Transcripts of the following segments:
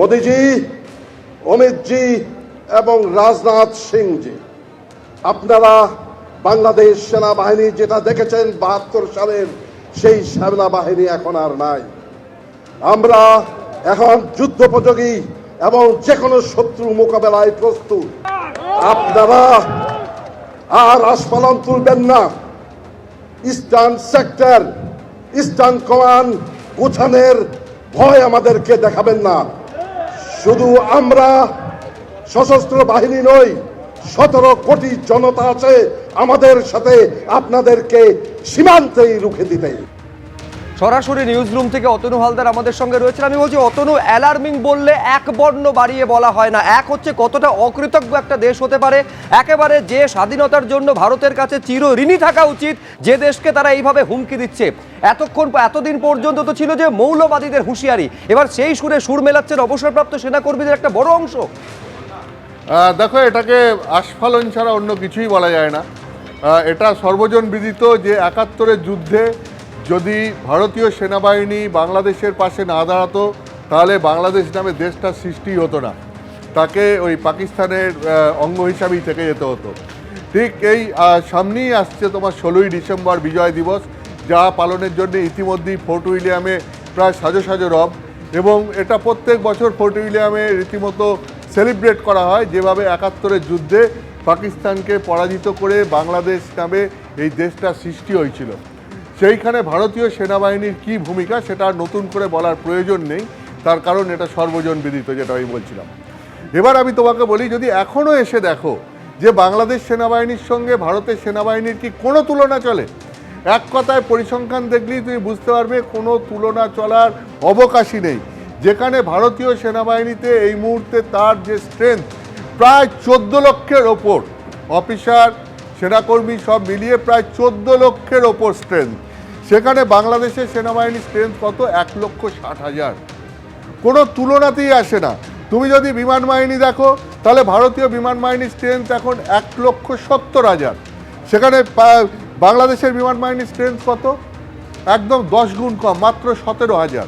মোদিজি, অমিতজি এবং রাজনাথ সিংজি, আপনারা বাংলাদেশ সেনাবাহিনী যেটা দেখেছেন বাহাত্তর সালের সেই সেনাবাহিনী এখন আর নাই। আমরা এখন যুদ্ধোপযোগী এবং যে কোনো শত্রু মোকাবেলায় প্রস্তুত। আপনারা আর আস্ফালন তুলবেন না। ইস্টার্ন সেক্টর, ইস্টার্ন কমান্ড গুছানের ভয় আমাদেরকে দেখাবেন না। শুধু আমরা সশস্ত্র বাহিনী নই, সতেরো কোটি জনতা আছে আমাদের সাথে আপনাদেরকে সীমান্তেই রুখে দিতে। সরাসরি নিউজ রুম থেকে অতনু হালদার আমাদের সঙ্গে রয়েছেন। আমি বলছি, অতনু অ্যালার্মিং বললে এক বর্ণ বাড়িয়ে বলা হয় না। এক হচ্ছে কতটা অকৃতজ্ঞ একটা দেশ হতে পারে। একেবারে যে স্বাধীনতার জন্য ভারতের কাছে চির ঋণী থাকা উচিত, যে দেশকে তারা এইভাবে হুমকি দিচ্ছে। এতক্ষণ, এতদিন পর্যন্ত তো ছিল যে মৌলবাদীদের হুঁশিয়ারি। এবার সেই সুরে সুর মেলাচ্ছেন অবসরপ্রাপ্ত সেনাকর্মীদের একটা বড় অংশ। দেখো, এটাকে আস্ফালন ছাড়া অন্য কিছুই বলা যায় না। এটা সর্বজন বিদিত যে একাত্তরের যুদ্ধে যদি ভারতীয় সেনাবাহিনী বাংলাদেশের পাশে না দাঁড়াতো, তাহলে বাংলাদেশ নামে দেশটা সৃষ্টি হতো না। তাকে ওই পাকিস্তানের অঙ্গ হিসাবেই থেকে যেতে হতো। ঠিক এই সামনেই আসছে তোমার ষোলোই ডিসেম্বর বিজয় দিবস, যা পালনের জন্য ইতিমধ্যেই ফোর্ট উইলিয়ামে প্রায় সাজো সাজো রব এবং এটা প্রত্যেক বছর ফোর্ট উইলিয়ামে রীতিমতো সেলিব্রেট করা হয়, যেভাবে একাত্তরের যুদ্ধে পাকিস্তানকে পরাজিত করে বাংলাদেশ নামে এই দেশটা সৃষ্টি হয়েছিল। সেইখানে ভারতীয় সেনাবাহিনীর কি ভূমিকা সেটা আর নতুন করে বলার প্রয়োজন নেই। তার কারণ এটা সর্বজন বিদিত যেটা আমি বলছিলাম। এবার আমি তোমাকে বলি, যদি এখনও এসে দেখো যে বাংলাদেশ সেনাবাহিনীর সঙ্গে ভারতের সেনাবাহিনীর কি কোনো তুলনা চলে, এক কথায় পরিসংখ্যান দেখলেই তুমি বুঝতে পারবে, কোনো তুলনা চলার অবকাশই নেই। যেখানে ভারতীয় সেনাবাহিনীতে এই মুহূর্তে তার যে স্ট্রেংথ প্রায় চোদ্দ লক্ষের ওপর অফিসার সেনাকর্মী সব মিলিয়ে প্রায় চোদ্দ লক্ষের ওপর স্ট্রেংথ সেখানে বাংলাদেশের সেনাবাহিনীর স্ট্রেংথ কত? এক লক্ষ ষাট হাজার। কোনো তুলনাতেই আসে না। তুমি যদি বিমান বাহিনী দেখো, তাহলে ভারতীয় বিমান বাহিনীর স্ট্রেংথ এখন এক লক্ষ সত্তর হাজার। সেখানে বাংলাদেশের বিমান বাহিনীর স্ট্রেংথ কত? একদম দশ গুণ কম, মাত্র সতেরো হাজার।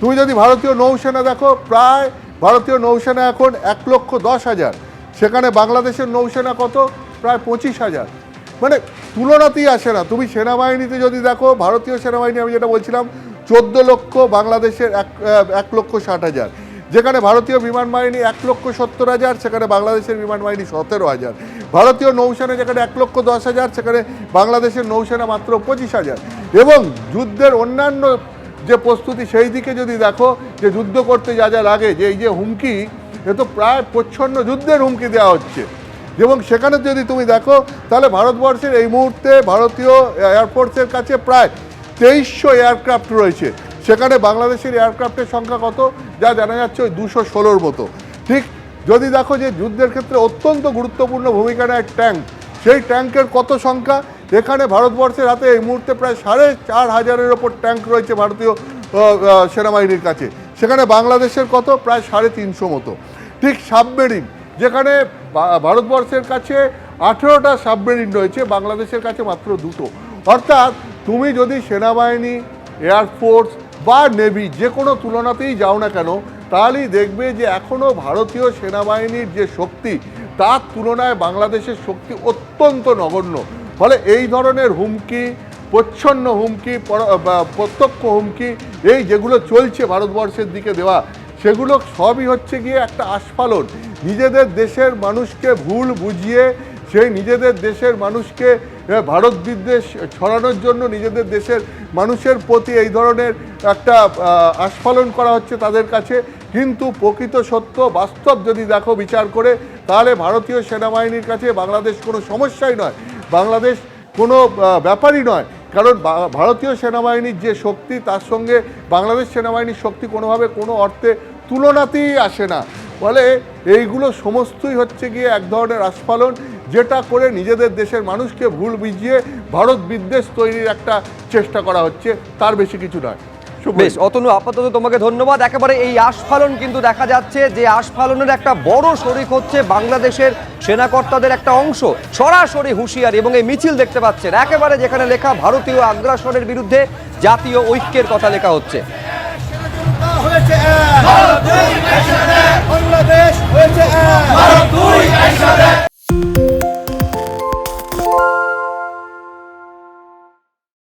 তুমি যদি ভারতীয় নৌসেনা দেখো, প্রায় ভারতীয় নৌসেনা এখন এক লক্ষ দশ হাজার। সেখানে বাংলাদেশের নৌসেনা কত? প্রায় পঁচিশ হাজার। মানে তুলনাতেই আসে না তুমি সেনাবাহিনীতে যদি দেখো, ভারতীয় সেনাবাহিনী, আমি যেটা বলছিলাম, চোদ্দ লক্ষ বাংলাদেশের এক এক লক্ষ ষাট হাজার। যেখানে ভারতীয় বিমান বাহিনী এক লক্ষ সত্তর হাজার, সেখানে বাংলাদেশের বিমান বাহিনী সতেরো হাজার। ভারতীয় নৌসেনা যেখানে এক লক্ষ দশ হাজার, সেখানে বাংলাদেশের নৌসেনা মাত্র পঁচিশ হাজার। এবং যুদ্ধের অন্যান্য যে প্রস্তুতি, সেই দিকে যদি দেখো, যে যুদ্ধ করতে যা যা লাগে, যে এই যে হুমকি, এ তো প্রায় প্রচ্ছন্ন যুদ্ধের হুমকি দেওয়া হচ্ছে। এবং সেখানে যদি তুমি দেখো, তাহলে ভারতবর্ষের এই মুহূর্তে ভারতীয় এয়ারফোর্সের কাছে প্রায় তেইশশো এয়ারক্রাফট রয়েছে। সেখানে বাংলাদেশের এয়ারক্রাফটের সংখ্যা কত? যা জানা যাচ্ছে ওই দুশো ষোলোর মতো। ঠিক যদি দেখো যে যুদ্ধের ক্ষেত্রে অত্যন্ত গুরুত্বপূর্ণ ভূমিকা নেয় ট্যাঙ্ক। সেই ট্যাঙ্কের কত সংখ্যা? এখানে ভারতবর্ষের হাতে এই মুহূর্তে প্রায় সাড়ে চার হাজারের ওপর ট্যাঙ্ক রয়েছে ভারতীয় সেনাবাহিনীর কাছে। সেখানে বাংলাদেশের কত? প্রায় সাড়ে তিনশো মতো। ঠিক সাবমেরিন, যেখানে ভারতবর্ষের কাছে আঠেরোটা সাবমেরিন রয়েছে, বাংলাদেশের কাছে মাত্র দুটো। অর্থাৎ তুমি যদি সেনাবাহিনী এয়ারফোর্স বা নেভি যে কোনো তুলনাতেই যাও না কেন, তাহলেই দেখবে যে এখনও ভারতীয় সেনাবাহিনীর যে শক্তি, তার তুলনায় বাংলাদেশের শক্তি অত্যন্ত নগণ্য। ফলে এই ধরনের হুমকি, প্রচ্ছন্ন হুমকি প্রত্যক্ষ হুমকি, এই যেগুলো চলছে ভারতবর্ষের দিকে দেওয়া সেগুলো সবই হচ্ছে গিয়ে একটা আস্ফালন। নিজেদের দেশের মানুষকে ভুল বুঝিয়ে, সেই নিজেদের দেশের মানুষকে ভারত বিদ্বেষ ছড়ানোর জন্য নিজেদের দেশের মানুষের প্রতি এই ধরনের একটা আস্ফালন করা হচ্ছে তাদের কাছে। কিন্তু প্রকৃত সত্য, বাস্তব যদি দেখো বিচার করে, তাহলে ভারতীয় সেনাবাহিনীর কাছে বাংলাদেশ কোনো সমস্যাই নয়। বাংলাদেশ কোনো ব্যাপারই নয়। কারণ ভারতীয় সেনাবাহিনীর যে শক্তি, তার সঙ্গে বাংলাদেশ সেনাবাহিনীর শক্তি কোনোভাবে কোনো অর্থে তুলনাতেই আসে না। ফলে এইগুলো সমস্তই হচ্ছে গিয়ে এক ধরনের আস্ফালন, যেটা করে নিজেদের দেশের মানুষকে ভুল বুঝিয়ে ভারত বিদ্বেষ তৈরির একটা চেষ্টা করা হচ্ছে। তার বেশি কিছু নয়। বেশ অতনু আপাতত তোমাকে ধন্যবাদ। একেবারে এই আস্ফালন কিন্তু দেখা যাচ্ছে যে আস্ফালনের একটা বড় শরিক হচ্ছে বাংলাদেশের সেনাকর্তাদের একটা অংশ সরাসরি হুঁশিয়ারি এবং এই মিছিল দেখতে পাচ্ছেন। একেবারে যেখানে লেখা ভারতীয় আগ্রাসনের বিরুদ্ধে জাতীয় ঐক্যের কথা লেখা হচ্ছে।